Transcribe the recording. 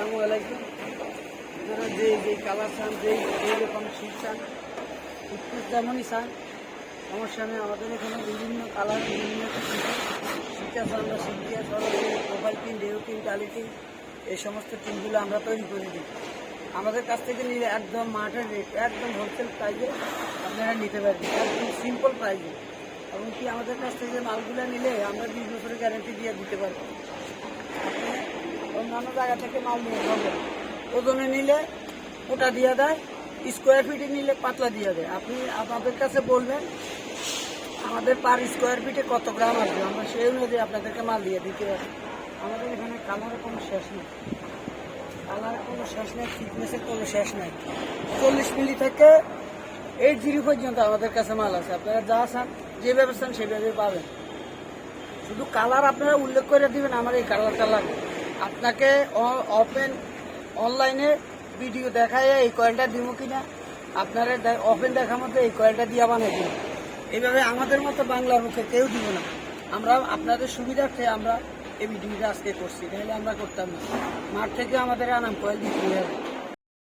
আসসালামু আলাইকুম আপনারা যে যে কালার চান, যেই রকম শীত চান, উৎকৃষ্ট যেমনই চান, সমস্যা নেই। আমাদের এখানে বিভিন্ন কালার বিভিন্ন শীত আছে। আমরা শীত দিয়ে মোবাইল টিন ডেউ টিন এই সমস্ত টিনগুলো আমরা তৈরি করে দিই। আমাদের কাছ থেকে নিলে একদম মাঠের রেট একদম হোলসেল প্রাইজে আপনারা নিতে পারবেন। একদম সিম্পল প্রাইসে এবং কি আমাদের কাছ থেকে মালগুলো নিলে আমরা বিশ বছরের গ্যারেন্টি দিয়ে দিতে পারব। অন্যান্য জায়গা থেকে মাল নিয়ে যাবেন ওজনে নিলে ওটা দিয়ে দেয় স্কোয়ার ফিটে নিলে পাতলা দিয়ে দেয়। আপনি আপনাদের কাছে বলবেন, আমাদের পার স্কোয়ার ফিটে কত গ্রাম আসবে? আমরা সেই অনুযায়ী আপনাদেরকে মাল দিয়ে দিতে পারি। আমাদের এখানে কালারের কোনো শেষ নেই। কালারের কোনো শেষ নেই ফিটনেসের কোনো শেষ নেই। চল্লিশ মিলি থেকে এইট জিরো পর্যন্ত আমাদের কাছে মাল আছে। আপনারা যা চান যেভাবে চান সেভাবে পাবেন। শুধু কালার আপনারা উল্লেখ করে দিবেন, আমার এই কালারটা লাগবে। আপনাকে ওপেন অনলাইনে ভিডিও দেখায় এই কয়েলটা দিব কিনা? আপনারা ওপেন দেখার মতো এই কয়েলটা দিয়ে বানাই দিন এইভাবে আমাদের মতো বাংলার মুখে কেউ দিব না। আমরা আপনাদের সুবিধার্থে আমরা এই ভিডিওটা আজকে করছি। তাহলে আমরা করতাম না। মাঠ থেকে আমাদের আনাম কয়েল দিতে হবে।